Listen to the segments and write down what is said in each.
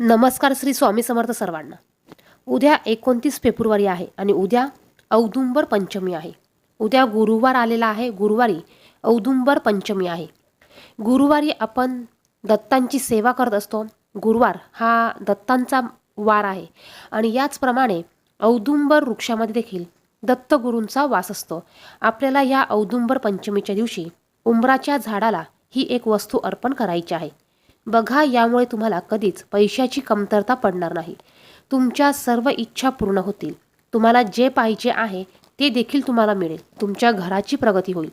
नमस्कार श्री स्वामी समर्थ सर्वांना. उद्या एकोणतीस फेब्रुवारी आहे आणि उद्या औदुंबर पंचमी आहे. उद्या गुरुवार आलेला आहे. गुरुवारी औदुंबर पंचमी आहे. गुरुवारी आपण दत्तांची सेवा करत असतो. गुरुवार हा दत्तांचा वार आहे. आणि याचप्रमाणे औदुंबर वृक्षामध्ये देखील दत्तगुरूंचा वास असतो. आपल्याला या औदुंबर पंचमीच्या दिवशी उंबराच्या झाडाला ही एक वस्तू अर्पण करायची आहे. बघा यामुळे तुम्हाला कधीच पैशाची कमतरता पडणार नाही. तुमच्या सर्व इच्छा पूर्ण होतील. तुम्हाला जे पाहिजे आहे ते देखील तुम्हाला मिळेल. तुमच्या घराची प्रगती होईल.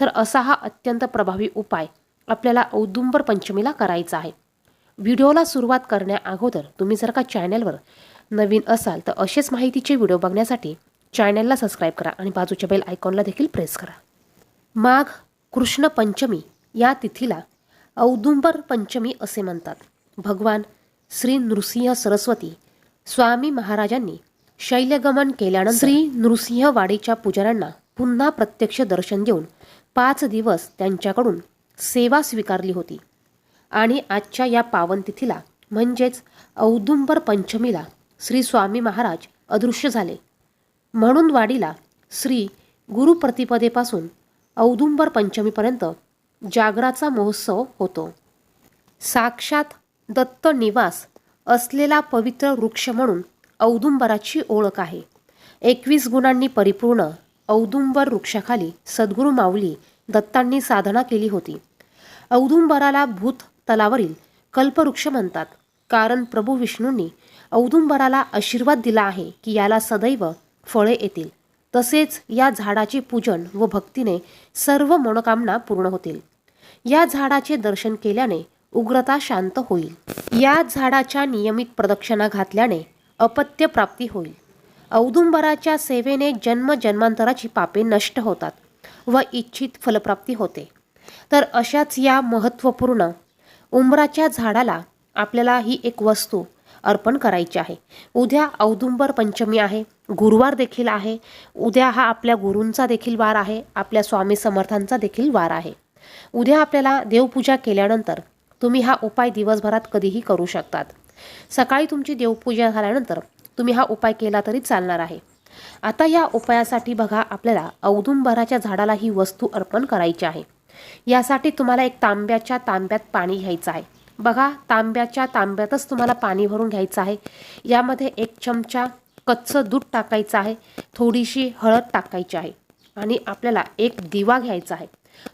तर असा हा अत्यंत प्रभावी उपाय आपल्याला औदुंबर पंचमीला करायचा आहे. व्हिडिओला सुरुवात करण्या अगोदर तुम्ही जर का चॅनलवर नवीन असाल तर असेच माहितीचे व्हिडिओ बघण्यासाठी चॅनलला सबस्क्राईब करा आणि बाजूच्या बेल आयकॉनला देखील प्रेस करा. माघ कृष्ण पंचमी या तिथीला औदुंबर पंचमी असे म्हणतात. भगवान श्री नृसिंह सरस्वती स्वामी महाराजांनी शैल्यगमन केल्यानंतर श्री नृसिंहवाडीच्या पुजाऱ्यांना पुन्हा प्रत्यक्ष दर्शन देऊन पाच दिवस त्यांच्याकडून सेवा स्वीकारली होती. आणि आजच्या या पावनतिथीला म्हणजेच औदुंबर पंचमीला श्री स्वामी महाराज अदृश्य झाले. म्हणून वाडीला श्री गुरुप्रतिपदेपासून औदुंबर पंचमीपर्यंत जागराचा महोत्सव होतो. साक्षात दत्त निवास असलेला पवित्र वृक्ष म्हणून औदुंबराची ओळख आहे. एकवीस गुणांनी परिपूर्ण औदुंबर वृक्षाखाली सद्गुरू माऊली दत्तांनी साधना केली होती. औदुंबराला भूत तलावरील कल्पवृक्ष म्हणतात. कारण प्रभू विष्णूंनी औदुंबराला आशीर्वाद दिला आहे की याला सदैव फळे येतील. तसेच या झाडाचे पूजन व भक्तीने सर्व मनोकामना पूर्ण होतील. या झाडाचे दर्शन केल्याने उग्रता शांत होईल. या झाडाच्या नियमित प्रदक्षिणा घातल्याने अपत्य प्राप्ती होईल. औदुंबराच्या सेवेने जन्म जन्मांतराची पापे नष्ट होतात व इच्छित फलप्राप्ती होते. तर अशाच या महत्त्वपूर्ण उंबराच्या झाडाला आपल्याला ही एक वस्तू अर्पण करायची आहे. उद्या औदुंबर पंचमी आहे गुरुवार देखील आहे उद्या हा आपल्या गुरूंचा देखील वार आहे आपल्या स्वामी समर्थांचा देखील वार आहे. उद्या आपल्याला देवपूजा केल्यानंतर तुम्ही हा उपाय दिवसभरात कधीही करू शकतात. सकाळी तुमची देवपूजा झाल्यानंतर तुम्ही हा उपाय केला तरी चालणार आहे. आता या उपायासाठी बघा आपल्याला औदुंबराच्या झाडाला ही वस्तू अर्पण करायची आहे. यासाठी तुम्हाला एक तांब्याच्या तांब्यात पाणी घ्यायचं आहे. बघा तांब्याच्या तांब्यातच तुम्हाला पाणी भरून घ्यायचं आहे. यामध्ये एक चमचा कच्चं दूध टाकायचं आहे. थोडीशी हळद टाकायची आहे. आणि आपल्याला एक दिवा घ्यायचा आहे.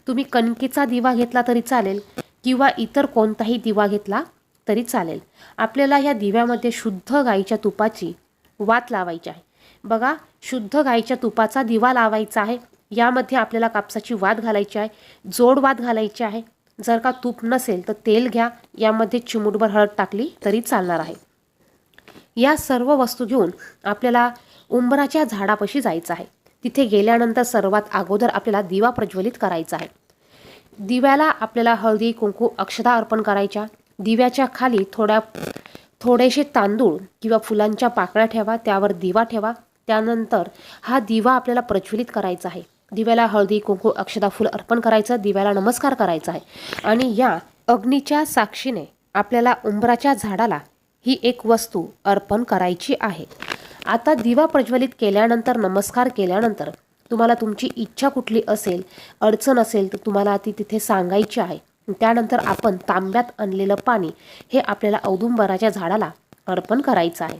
तुम्ही कणकेचा दिवा घेतला तरी चालेल किंवा इतर कोणताही दिवा घेतला तरी चालेल. आपल्याला ह्या दिव्यामध्ये शुद्ध गाईच्या तुपाची वात लावायची आहे. बघा शुद्ध गाईच्या तुपाचा दिवा लावायचा आहे. यामध्ये आपल्याला कापसाची वात घालायची आहे जोड वात घालायची आहे. जर का तूप नसेल तर तेल घ्या. यामध्ये चिमूटभर हळद टाकली तरी चालणार आहे. या सर्व वस्तू घेऊन आपल्याला उंबराच्या झाडापाशी जायचं आहे. तिथे गेल्यानंतर सर्वात अगोदर आपल्याला दिवा प्रज्वलित करायचा आहे. दिव्याला आपल्याला हळदी कुंकू अक्षता अर्पण करायच्या. दिव्याच्या खाली थोड्या थोडेसे तांदूळ किंवा फुलांच्या पाकळ्या ठेवा त्यावर दिवा ठेवा. त्यानंतर हा दिवा आपल्याला प्रज्वलित करायचा आहे. दिव्याला हळदी कुंकू अक्षदा फुल अर्पण करायचं दिव्याला नमस्कार करायचा आहे. आणि या अग्नीच्या साक्षीने आपल्याला उंबराच्या झाडाला ही एक वस्तू अर्पण करायची आहे. आता दिवा प्रज्वलित केल्यानंतर नमस्कार केल्यानंतर तुम्हाला तुमची इच्छा कुठली असेल अडचण असेल तर तुम्हाला ती तिथे सांगायची आहे. त्यानंतर आपण तांब्यात आणलेलं पाणी हे आपल्याला औदुंबराच्या झाडाला अर्पण करायचं आहे.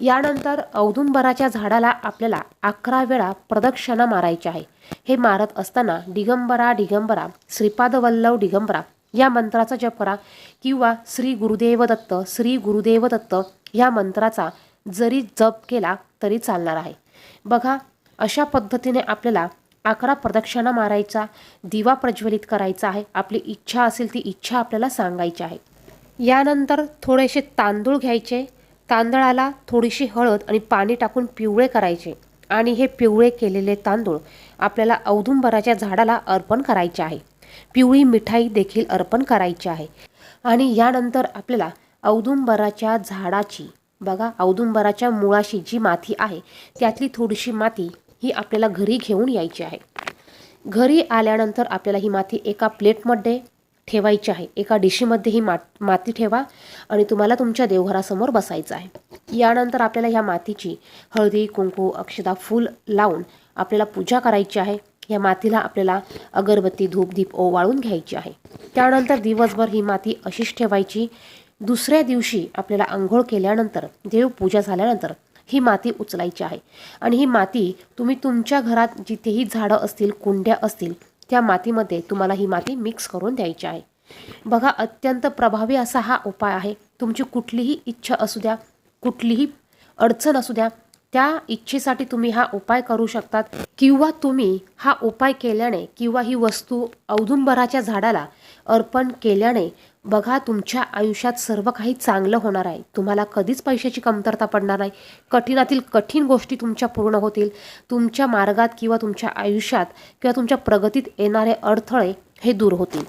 यानंतर औदुंबराच्या झाडाला आपल्याला अकरा वेळा प्रदक्षिणा मारायची आहे. हे मारत असताना दिगंबरा दिगंबरा श्रीपादवल्लव डिगंबरा दिगंबरा या मंत्राचा जप करा किंवा श्री गुरुदेव दत्त श्री गुरुदेव दत्त या मंत्राचा जरी जप केला तरी चालणार आहे. बघा अशा पद्धतीने आपल्याला अकरा प्रदक्षिणा मारायचा दिवा प्रज्वलित करायचा आहे. आपली इच्छा असेल ती इच्छा आपल्याला सांगायची आहे. यानंतर थोडेसे तांदूळ घ्यायचे. तांदळाला थोडीशी हळद आणि पाणी टाकून पिवळे करायचे आणि हे पिवळे केलेले तांदूळ आपल्याला औदुंबराच्या झाडाला अर्पण करायचे आहे. पिवळी मिठाई देखील अर्पण करायची आहे. आणि यानंतर आपल्याला औदुंबराच्या झाडाची बघा औदुंबराच्या मुळाशी जी माती आहे त्यातली थोडीशी माती ही आपल्याला घरी घेऊन यायची आहे. घरी आल्यानंतर आपल्याला ही माती एका प्लेटमध्ये ठेवायची आहे. एका डिशीमध्ये ही मात माती ठेवा आणि तुम्हाला तुमच्या देवघरासमोर बसायचं आहे. यानंतर आपल्याला ह्या मातीची हळदी कुंकू अक्षदा फूल लावून आपल्याला पूजा करायची आहे. या मातीला आपल्याला अगरबत्ती धूप दीप ओवाळून घ्यायची आहे. त्यानंतर दिवसभर ही माती अशीच ठेवायची दुसऱ्या दिवशी आपल्याला आंघोळ केल्यानंतर देवपूजा झाल्यानंतर ही माती उचलायची आहे. आणि ही माती तुम्ही तुमच्या घरात जिथेही झाडं असतील कुंड्या असतील त्या मातीमध्ये तुम्हाला ही माती मिक्स करून द्यायची आहे. बघा अत्यंत प्रभावी असा हा उपाय आहे. तुमची कुठलीही इच्छा असू द्या कुठलीही अडचण असू द्या त्या इच्छेसाठी तुम्ही हा उपाय करू शकतात. किंवा तुम्ही हा उपाय केल्याने किंवा ही वस्तू औदुंबराच्या झाडाला अर्पण केल्याने बघा तुमच्या आयुष्यात सर्व काही चांगलं होणार आहे. तुम्हाला कधीच पैशाची कमतरता पडणार नाही. कठीणातील कठीण गोष्टी तुमच्या पूर्ण होतील. तुमच्या मार्गात किंवा तुमच्या आयुष्यात किंवा तुमच्या प्रगतीत येणारे अडथळे हे दूर होतील.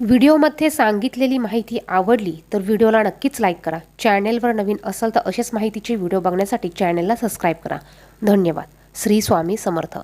व्हिडिओमध्ये सांगितलेली माहिती आवडली तर व्हिडिओला नक्कीच लाईक करा. चॅनेलवर नवीन असाल तर असेच माहितीचे व्हिडिओ बघण्यासाठी चॅनेलला सबस्क्राईब करा. धन्यवाद. श्री स्वामी समर्थ.